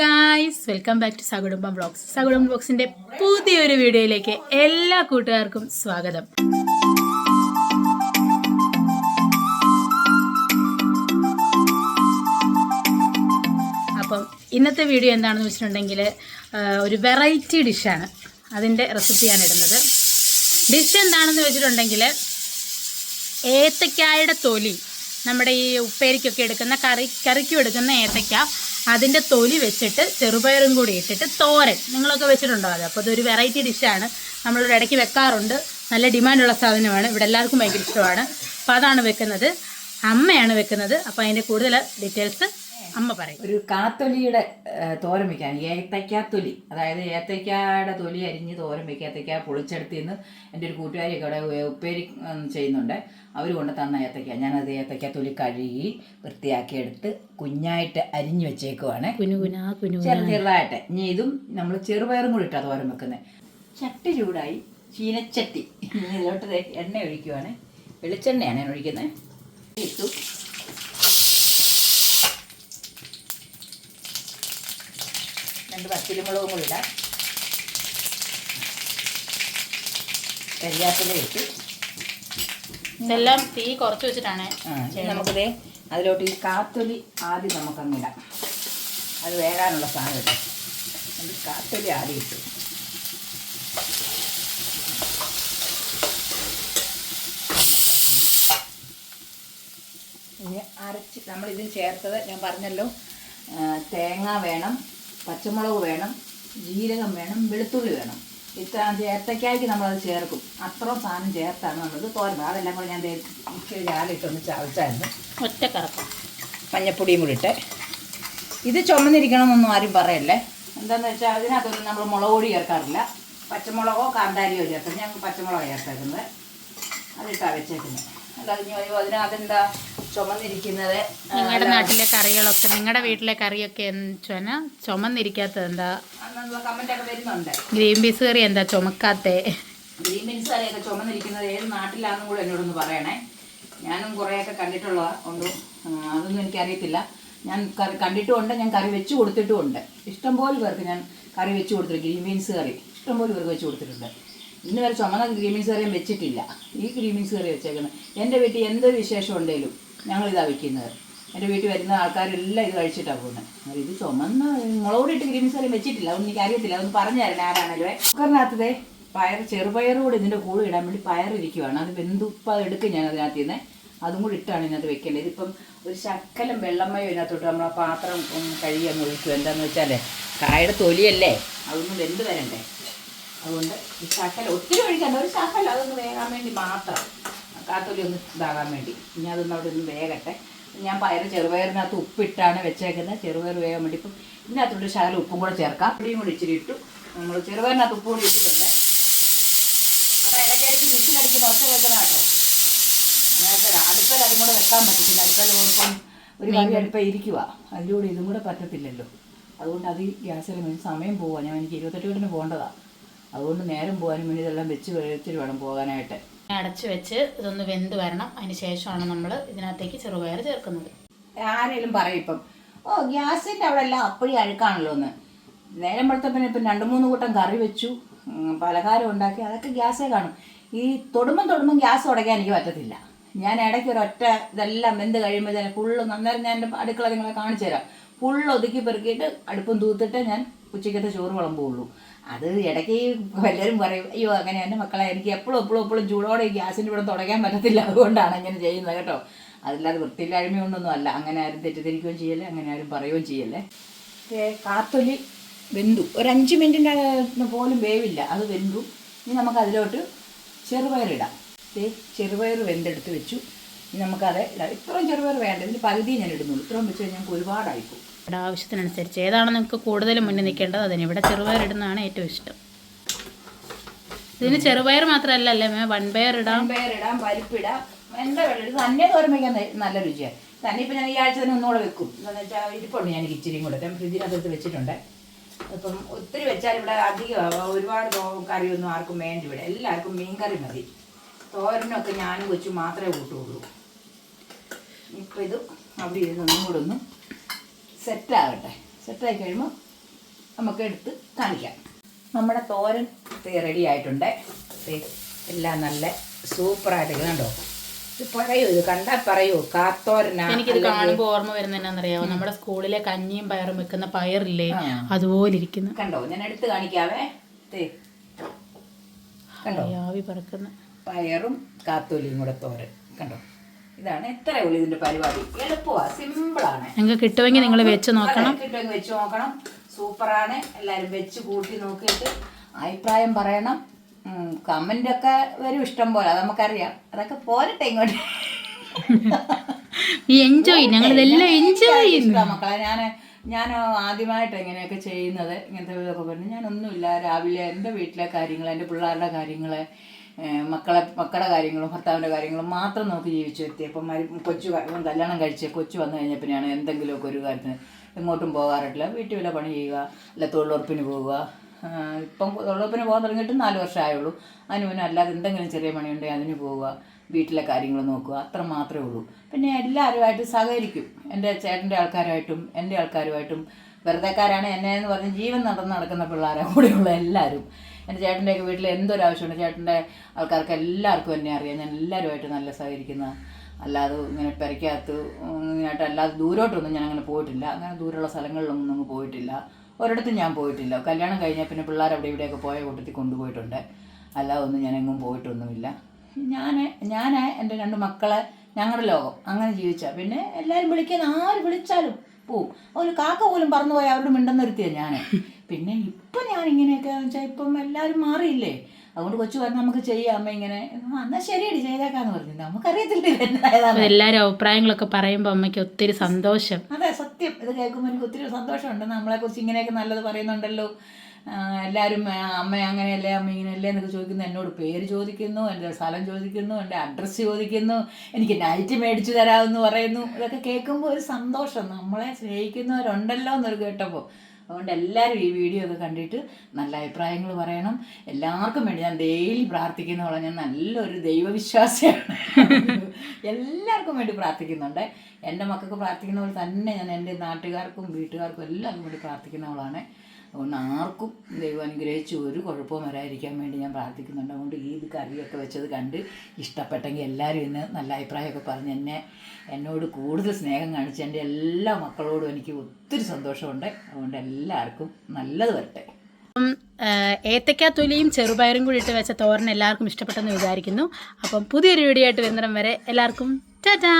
Guys welcome back to Sakudumbam vlogs Sakudumbam വ്ളോഗ്സിന്റെ പുതിയൊരു വീഡിയോയിലേക്ക് എല്ലാ കൂട്ടുകാർക്കും സ്വാഗതം. അപ്പം ഇന്നത്തെ വീഡിയോ എന്താണെന്ന് വെച്ചിട്ടുണ്ടെങ്കിൽ ഒരു വെറൈറ്റി ഡിഷാണ് അതിന്റെ റെസിപ്പിയാണ് ഇടുന്നത്. ഡിഷ് എന്താണെന്ന് വെച്ചിട്ടുണ്ടെങ്കിൽ ഏത്തക്കായുടെ തൊലി. നമ്മുടെ ഈ ഉപ്പേരിക്കൊക്കെ എടുക്കുന്ന കറി കറിക്കും എടുക്കുന്ന ഏത്തക്ക. അതിന്റെ തൊലി വെച്ചിട്ട് ചെറുപയറും കൂടി ഇട്ടിട്ട് തോരൻ. നിങ്ങളൊക്കെ വെച്ചിട്ടുണ്ടോ അത്? അപ്പോൾ ഇതൊരു വെറൈറ്റി ഡിഷാണ് നമ്മളിവിടെ ഇടയ്ക്ക് വെക്കാറുണ്ട്. നല്ല ഡിമാൻഡുള്ള സാധനമാണ്. ഇവിടെ എല്ലാവർക്കും ഭയങ്കര ഇഷ്ടമാണ്. അപ്പോൾ അതാണ് വെക്കുന്നത്. അമ്മയാണ് വെക്കുന്നത്. അപ്പോൾ അതിന്റെ കൂടുതൽ ഡീറ്റെയിൽസ് അമ്മ പറയും. ഒരു കാത്തൊലിയുടെ തോരൻ വെക്കാൻ ഏത്തയ്ക്കാത്തൊലി. അതായത് ഏത്തയ്ക്കയുടെ തൊലി അരിഞ്ഞ് തോരൻ വെക്കുക. ഏത്തയ്ക്ക പൊളിച്ചെടുത്ത് നിന്ന് എന്റെ ഒരു കൂട്ടുകാരിയൊക്കെ അവിടെ ഉ- ഉപ്പേരി ചെയ്യുന്നുണ്ട്. അവർ കൊണ്ട് തന്ന ഏത്തയ്ക്ക. ഞാനത് ഏത്തയ്ക്ക തൊലി കഴുകി വൃത്തിയാക്കി എടുത്ത് കുഞ്ഞായിട്ട് അരിഞ്ഞ് വെച്ചേക്കുവാണ്. ചെറു ചെറുതായിട്ട്. ഇനി ഇതും നമ്മൾ ചെറുപയറും കൂടി ഇട്ടാ തോരൻ വെക്കുന്നത് ചട്ടി ചൂടായി ചീനച്ചട്ടി. ഇതിലോട്ട് എണ്ണ ഒഴിക്കുവാണ്. വെളിച്ചെണ്ണയാണ് ഞാൻ ഒഴിക്കുന്നത് ഇട്ടു രണ്ട് പച്ചിലുമുളകും കൂടി ഇടാം. കരിയാപ്പില ഇട്ടു. ഇതെല്ലാം തീ കുറച്ച് വെച്ചിട്ടാണ് നമുക്കിത് അതിലോട്ട് ഈ കാത്തൊലി ആദ്യം നമുക്കങ്ങ് ഇടാം. അത് വേകാനുള്ള സാധനം ഇടാം. കാത്തൊലി ആദ്യം ഇട്ടു. ഇനി അരച്ച് നമ്മളിതിൽ ചേർത്തത് ഞാൻ പറഞ്ഞല്ലോ തേങ്ങ വേണം. പച്ചമുളക് വേണം ജീരകം വേണം വെളുത്തുള്ളി വേണം. ഇത്ര ഏത്തക്കായ്ക്ക് നമ്മളത് ചേർക്കും. അത്രയും സാധനം ചേർത്താണ് നമ്മളത് തോരൻ. അതെല്ലാം കൂടെ ഞാൻ മിക്സിയിൽ ജാലിട്ടൊന്ന് ചതച്ചായിരുന്നു. ഒറ്റ കറക്കം മഞ്ഞപ്പൊടിയും കൂടി ഇട്ട്. ഇത് ചുമന്നിരിക്കണമെന്നൊന്നും ആരും പറയല്ലേ? എന്താണെന്ന് വെച്ചാൽ അതിനകത്തൊന്നും നമ്മൾ മുളക് പൊടി ചേർക്കാറില്ല. പച്ചമുളകോ കാന്താരിയോ ചേർക്കും ഞങ്ങൾ പച്ചമുളക് ചേർത്തേക്കുന്നത്. അതിട്ടാണ് വെച്ചേക്കുന്നത്. അല്ലാതെ അതിനകത്ത് എന്താ അതിനകത്തെന്താ ചുമന്നിരിക്കുന്നത്. നിങ്ങളുടെ നാട്ടിലെ കറികളൊക്കെ നിങ്ങളുടെ വീട്ടിലെ കറിയൊക്കെ വെച്ചാൽ ചുമന്നിരിക്കാത്തത് എന്താ അന്നുള്ള കമന്റൊക്കെ വരുന്നുണ്ട്. ഗ്രീൻ പീസ് കറി എന്താ ചുമക്കാത്തേ? ഗ്രീൻ ബീൻസ് കറിയൊക്കെ ചുമന്നിരിക്കുന്നത് ഏത് നാട്ടിലാണെന്നും കൂടെ എന്നോടൊന്ന് പറയണേ. ഞാനും കുറേയൊക്കെ കണ്ടിട്ടുള്ള ഉണ്ട്? അതൊന്നും എനിക്കറിയത്തില്ല. ഞാൻ കറി കണ്ടിട്ടുമുണ്ട് ഞാൻ കറി വെച്ച് കൊടുത്തിട്ടുമുണ്ട്. ഇഷ്ടംപോലെ പേർക്ക് ഞാൻ കറി വെച്ച് കൊടുത്തിട്ടുണ്ട് ഗ്രീൻ ബീൻസ് കറി. ഇഷ്ടംപോലെ പേർക്ക് വെച്ച് കൊടുത്തിട്ടുണ്ട്. ഇന്ന് വരെ ചുമന്ന ഗ്രീൻ ബീൻസ് കറിയും വെച്ചിട്ടില്ല. ഈ ഗ്രീൻ ബീൻസ് കറി വെച്ചേക്കുന്നത് എന്റെ വീട്ടിൽ എന്ത് വിശേഷം ഉണ്ടെങ്കിലും ഞങ്ങളിതാ വെക്കുന്നത് എന്റെ വീട്ടിൽ വരുന്ന ആൾക്കാരെല്ലാം ഇത് കഴിച്ചിട്ടാണ് പോകുന്നത്. അത് ഇത് ചുമന്ന മുളക് ഇട്ട് ഗ്രീൻ മസാല വെച്ചിട്ടില്ല. അതൊന്നും എനിക്ക് അറിയത്തില്ല. അതൊന്ന് പറഞ്ഞു തരണം ആരാണല്ലോ കുക്കറിനകത്തതേ പയർ ചെറുപയർ കൂടി ഇതിന്റെ കൂടെ ഇടാൻ വേണ്ടി പയർ ഇരിക്കുവാണ് അത് വെന്തുപ്പം എടുക്കും ഞാൻ അതിനകത്ത് നിന്ന് അതും കൂടി ഇട്ടാണ് ഇതിനകത്ത് വെക്കേണ്ടത്. ഇതിപ്പം ഒരു ശക്കലം വെള്ളമയോ ഇതിനകത്തോട്ട് നമ്മൾ ആ പാത്രം കഴുകി അങ്ങ് ഒഴിക്കും. എന്താണെന്ന് വെച്ചാലേ കായയുടെ തൊലിയല്ലേ? അതൊന്നും വെന്ത് വരണ്ടേ? അതുകൊണ്ട് ഈ ശക്കല ഒത്തിരി ഒഴിക്കണ്ട. ഒരു ശക്കലം അതൊന്ന് വേകാൻ വേണ്ടി മാത്രം. കാത്തൊലി ഒന്ന് ഇതാകാൻ വേണ്ടി. ഇനി അതൊന്ന് അവിടെ ഒന്ന് വേകട്ടെ. ഞാൻ പയർ ചെറുപയറിനകത്ത് ഉപ്പിട്ടാണ് വെച്ചേക്കുന്നത്. ചെറുപയർ വേഗം വേണ്ടി ഇപ്പം ഇതിനകത്തോട്ട് ശകലം ഉപ്പും കൂടെ ചേർക്കാം. പൊടിയും കൂടി ഇച്ചിരി ഇട്ടു. നമ്മൾ ചെറുപയറിനകത്ത് ഉപ്പ് കൂടി ഇട്ടിട്ടുണ്ട്. അത് ഇടയ്ക്കിടയ്ക്ക് വിസിലടിക്കുന്ന ഒച്ച വെക്കണം കേട്ടോ. അടുപ്പയിൽ അതും കൂടെ വെക്കാൻ പറ്റത്തില്ല അടുപ്പയിൽ ഇപ്പം ഒരു കറി അടുപ്പ ഇരിക്കുക അതിന്റെ കൂടെ ഇതും കൂടെ പറ്റത്തില്ലല്ലോ. അതുകൊണ്ട് അത് ഗ്യാസിൽ വേണ്ടി സമയം പോവാ. ഞാൻ എനിക്ക് ഇരുപത്തെട്ട് വീട്ടിന് പോകേണ്ടതാണ് അതുകൊണ്ട് നേരം പോകാനും വേണ്ടി ഇതെല്ലാം വെച്ച് വെച്ചിട്ട് വേണം പോകാനായിട്ട്. അടച്ചു വെച്ച് ഇതൊന്ന് വെന്ത് വരണം. അതിന് ശേഷമാണ് നമ്മൾ ഇതിനകത്തേക്ക് ചെറുപയർ ചേർക്കുന്നത്. ആരെങ്കിലും പറയും ഇപ്പം ഓ ഗ്യാസിന്റെ അവിടെ എല്ലാം അപ്പഴി അഴുക്കാണല്ലോ എന്ന്. നേരം വെളുത്തപ്പിന്നെ ഇപ്പം രണ്ട് മൂന്ന് കൂട്ടം കറി വെച്ചു. പലഹാരം ഉണ്ടാക്കി. അതൊക്കെ ഗ്യാസേ കാണും. ഈ തൊടുമ്പം തൊടുമ്പം ഗ്യാസ് ഉടയ്ക്കാൻ എനിക്ക് പറ്റത്തില്ല. ഞാൻ ഇടയ്ക്ക് ഒറ്റ ഇതെല്ലാം വെന്ത് കഴിയുമ്പോൾ തന്നെ ഫുള്ള് അന്നേരം ഞാൻ എന്റെ അടുക്കള നിങ്ങളെ കാണിച്ചു തരാം. ഫുള്ള് ഒതുക്കി പെറുക്കിയിട്ട് അടുപ്പം തൂത്തിട്ട് ഞാൻ ഉച്ചയ്ക്കത്തെ ചോറ് വിളമ്പുള്ളൂ. അത് ഇടയ്ക്ക് എല്ലാവരും പറയും അയ്യോ അങ്ങനെ എന്റെ മക്കളെ എനിക്ക് എപ്പോഴും എപ്പോഴും എപ്പോഴും ചൂടോടെ ഗ്യാസിന്റെ ഇവിടെ തുടയ്ക്കാൻ പറ്റത്തില്ല. അതുകൊണ്ടാണ് ഇങ്ങനെ ചെയ്യുന്നത് കേട്ടോ. അതില്ലാതെ വൃത്തിയില്ലായ്മ അല്ല. അങ്ങനെ ആരും തെറ്റിദ്ധരിക്കുകയും ചെയ്യല്ലേ അങ്ങനെ ആരും പറയുകയും ചെയ്യല്ലേ. കാത്തൊലി വെന്തു. ഒരു അഞ്ച് മിനിറ്റിന്റെ പോലും വേവില്ല. അത് വെന്തു. ഇനി നമുക്ക് അതിലോട്ട് ചെറുപയറിടാം ചെറുപയർ വെന്തെടുത്ത് വെച്ചു. ഇനി നമുക്കത് ഇടാം. ഇത്രയും ചെറുപയർ വേണ്ട. ഇതിന് പകുതി ഞാൻ ഇടുന്നുള്ളൂ. ഇത്രയും വെച്ച് കഴിഞ്ഞാൽ ഞങ്ങൾക്ക് ഒരുപാടായിപ്പോവും. ഇവിടെ ആവശ്യത്തിനനുസരിച്ച് ഏതാണ് നിങ്ങൾക്ക് കൂടുതൽ മുന്നിൽ നിൽക്കേണ്ടത് അതിന് ഇവിടെ ചെറുപയർ ഇടുന്നതാണ് ഏറ്റവും ഇഷ്ടം. ഇതിന് ചെറുപയർ മാത്രമല്ല അല്ലേ മേ വൺപയർ ഇടാം. പേരിടാം പരിപ്പിടാം എന്താ വേണ്ടത്? തന്നെ തോരൻ നല്ല രുചിയാണ് തന്നെ ഇപ്പം ഞാൻ ഈ ആഴ്ച തന്നെ ഒന്നുകൂടെ വെക്കും. എന്താണെന്ന് വെച്ചാൽ ഇരിപ്പുണ്ട് ഞാൻ ഇച്ചിരിയും കൂടെ. ഞാൻ ഫ്രിഡ്ജിനകത്ത് വെച്ചിട്ടുണ്ട്. അപ്പം ഒത്തിരി വെച്ചാൽ ഇവിടെ അധികം ഒരുപാട് കറിയൊന്നും ആർക്കും വേണ്ട ഇവിടെ. എല്ലാവർക്കും മീൻ കറി മതി. തോരനൊക്കെ ഞാനും വെച്ചു മാത്രമേ കൂട്ടുള്ളൂ. ഇപ്പം ഇത് അവിടെ ഇരുന്ന് ഒന്നും കൂടെ ഒന്ന് സെറ്റാകട്ടെ സെറ്റായി കഴിയുമ്പോൾ നമുക്ക് എടുത്ത് കാണിക്കാം. നമ്മുടെ തോരൻ റെഡി ആയിട്ടുണ്ട്. എല്ലാം നല്ല സൂപ്പറായിട്ട് കണ്ടോ ഇത് പറയൂ ഇത് കണ്ടാൽ പറയൂ കാത്തോരനാ എനിക്കിത് കാണുമ്പോൾ ഓർമ്മ വരുന്ന എന്നാന്നറിയാമോ നമ്മുടെ സ്കൂളിലെ കഞ്ഞിയും പയറും വെക്കുന്ന പയറില്ലേ. അതുപോലെ ഇരിക്കുന്നു. കണ്ടോ? ഞാൻ എടുത്ത് കാണിക്കാവേ. കണ്ടോ? ആവി പറക്കുന്ന. പയറും കാത്തോലിയും കൂടെ തോരൻ. കണ്ടോ? ഇതാണ് എത്ര ഉള്ളു ഇതിന്റെ പരിപാടി? എളുപ്പമാണ് സിമ്പിളാണ്. നിങ്ങൾക്ക് കിട്ടുമെങ്കിൽ നിങ്ങൾ വെച്ച് നോക്കണം. കിട്ടുമെങ്കിൽ വെച്ച് നോക്കണം. സൂപ്പറാണ്. എല്ലാവരും വെച്ച് കൂട്ടി നോക്കിയിട്ട് അഭിപ്രായം പറയണം. കമന്റ് ഒക്കെ വരും ഇഷ്ടം പോലെ നമുക്കറിയാം. അതൊക്കെ പോരട്ടെ ഇങ്ങോട്ട്. എൻജോയ് ഞങ്ങൾ ഇതെല്ലാം എൻജോയ് ചെയ്യുന്നു. മക്കളെ. ഞാൻ ഞാൻ ആദ്യമായിട്ട് ഇങ്ങനെയൊക്കെ ചെയ്യുന്നത് ഇങ്ങനത്തെ ഇതൊക്കെ പറഞ്ഞു. ഞാനൊന്നുമില്ല രാവിലെ എന്റെ വീട്ടിലെ കാര്യങ്ങൾ എന്റെ പിള്ളേരുടെ കാര്യങ്ങൾ മക്കളെ മക്കളുടെ കാര്യങ്ങളും ഭർത്താവിന്റെ കാര്യങ്ങളും മാത്രം നോക്കി ജീവിച്ചു എത്തിയപ്പം മരി കൊച്ചു കല്യാണം കഴിച്ച് കൊച്ചു വന്നു കഴിഞ്ഞപ്പോഴാണ് എന്തെങ്കിലുമൊക്കെ ഒരു കാര്യത്തിന് എങ്ങോട്ടും പോകാറില്ല. വീട്ടിൽ വല്ല പണി ചെയ്യുക അല്ല തൊഴിലുറപ്പിന് പോവുക ഇപ്പം തൊഴിലുറപ്പിന് പോകാൻ തുടങ്ങിയിട്ട് നാല് വർഷമായുള്ളൂ അതിന് മുന്നേ അല്ലാതെ എന്തെങ്കിലും ചെറിയ പണിയുണ്ടെങ്കിൽ അതിന് പോവുക വീട്ടിലെ കാര്യങ്ങൾ നോക്കുക അത്ര മാത്രമേ ഉള്ളൂ. പിന്നെ എല്ലാവരുമായിട്ട് സഹകരിക്കും. എന്റെ ചേട്ടന്റെ ആൾക്കാരുമായിട്ടും എന്റെ ആൾക്കാരുമായിട്ടും വെറുതെക്കാരാണ് എന്നെ എന്ന് പറഞ്ഞ് ജീവൻ നടന്ന് നടക്കുന്ന പിള്ളേരെ കൂടെയുള്ള എല്ലാവരും. എന്റെ ചേട്ടന്റെയൊക്കെ വീട്ടിൽ എന്തൊരാവശ്യമുണ്ട്? ചേട്ടന്റെ ആൾക്കാർക്ക് എല്ലാവർക്കും എന്നെ അറിയാം. ഞാൻ എല്ലാവരുമായിട്ട് നല്ല സഹകരിക്കുന്ന അല്ലാതെ ഇങ്ങനെ പെരയ്ക്കകത്ത് ഇങ്ങനെയായിട്ട് അല്ലാതെ ദൂരോട്ടൊന്നും ഞാൻ അങ്ങനെ പോയിട്ടില്ല. അങ്ങനെ ദൂരമുള്ള സ്ഥലങ്ങളിലൊന്നും അങ്ങ് പോയിട്ടില്ല. ഒരിടത്തും ഞാൻ പോയിട്ടില്ല. കല്യാണം കഴിഞ്ഞാൽ പിന്നെ പിള്ളേർ അവിടെ ഇവിടെയൊക്കെ പോയ കൂട്ടത്തിൽ കൊണ്ടുപോയിട്ടുണ്ട്. അല്ലാതെ ഒന്നും ഞാൻ എങ്ങും പോയിട്ടൊന്നുമില്ല. ഞാൻ ഞാൻ എന്റെ രണ്ട് മക്കളെ ഞങ്ങളുടെ ലോകം അങ്ങനെ ജീവിച്ച. പിന്നെ എല്ലാവരും വിളിക്കുന്ന ആര് വിളിച്ചാലും പോവും. ഒരു കാക്ക പോലും പറന്നു പോയി അവരോട് മിണ്ടെന്ന് നിർത്തിയാണ് ഞാൻ പിന്നെ ഇപ്പം ഞാൻ ഇങ്ങനെയൊക്കെ വെച്ചാൽ ഇപ്പം എല്ലാവരും മാറിയില്ലേ? അതുകൊണ്ട് കൊച്ചു പറഞ്ഞ് നമുക്ക് ചെയ്യാം അമ്മ ഇങ്ങനെ. എന്നാ ശരിയടി ചെയ്തേക്കാന്ന് പറഞ്ഞു നമുക്കറിയത്തില്ല എല്ലാവരും അഭിപ്രായങ്ങളൊക്കെ പറയുമ്പോൾ അമ്മയ്ക്ക് ഒത്തിരി സന്തോഷം. അതെ സത്യം. ഇത് കേൾക്കുമ്പോൾ എനിക്ക് ഒത്തിരി സന്തോഷമുണ്ട്. നമ്മളെക്കുറിച്ച് ഇങ്ങനെയൊക്കെ നല്ലത് പറയുന്നുണ്ടല്ലോ. എല്ലാവരും അമ്മ അങ്ങനെയല്ലേ അമ്മ ഇങ്ങനെയല്ലേ എന്നൊക്കെ ചോദിക്കുന്നു. എന്നോട് പേര് ചോദിക്കുന്നു എന്റെ സ്ഥലം ചോദിക്കുന്നു എന്റെ അഡ്രസ്സ് ചോദിക്കുന്നു എനിക്ക് നൈറ്റ് മേടിച്ചു തരാമെന്ന് പറയുന്നു. ഇതൊക്കെ കേൾക്കുമ്പോൾ ഒരു സന്തോഷം. നമ്മളെ സ്നേഹിക്കുന്നവരുണ്ടല്ലോ എന്നൊരു കേട്ടപ്പോൾ അതുകൊണ്ട് എല്ലാവരും ഈ വീഡിയോ ഒക്കെ കണ്ടിട്ട് നല്ല അഭിപ്രായങ്ങൾ പറയണം. എല്ലാവർക്കും വേണ്ടി ഞാൻ ഡെയിലി പ്രാർത്ഥിക്കുന്ന പോലെ ഞാൻ നല്ലൊരു ദൈവവിശ്വാസിയാണ്. എല്ലാവർക്കും വേണ്ടി പ്രാർത്ഥിക്കുന്നുണ്ട്. എന്റെ മക്കൾക്ക് പ്രാർത്ഥിക്കുന്ന പോലെ തന്നെ ഞാൻ എന്റെ നാട്ടുകാർക്കും വീട്ടുകാർക്കും എല്ലാവർക്കും വേണ്ടി പ്രാർത്ഥിക്കുന്നവളാണ്. അതുകൊണ്ട് ആർക്കും ദൈവം അനുഗ്രഹിച്ച് ഒരു കുഴപ്പവും വരാതിരിക്കാൻ വേണ്ടി ഞാൻ പ്രാർത്ഥിക്കുന്നുണ്ട്. അതുകൊണ്ട് ഈ കറിയൊക്കെ വെച്ചത് കണ്ട് ഇഷ്ടപ്പെട്ടെങ്കിൽ എല്ലാവരും ഇന്ന് നല്ല അഭിപ്രായമൊക്കെ പറഞ്ഞ് എന്നെ എന്നോട് കൂടുതൽ സ്നേഹം കാണിച്ച് എന്റെ എല്ലാ മക്കളോടും എനിക്ക് ഒത്തിരി സന്തോഷമുണ്ട്. അതുകൊണ്ട് എല്ലാവർക്കും നല്ലത് വരട്ടെ. ഏത്തക്കാ തൊലിയും ചെറുപയറും കൂടി ഇട്ട് വെച്ച തോരൻ എല്ലാവർക്കും ഇഷ്ടപ്പെട്ടെന്ന് വിചാരിക്കുന്നു. അപ്പം പുതിയൊരു വീഡിയോ ആയിട്ട് വരുന്നിടം വരെ എല്ലാവർക്കും ടാറ്റാ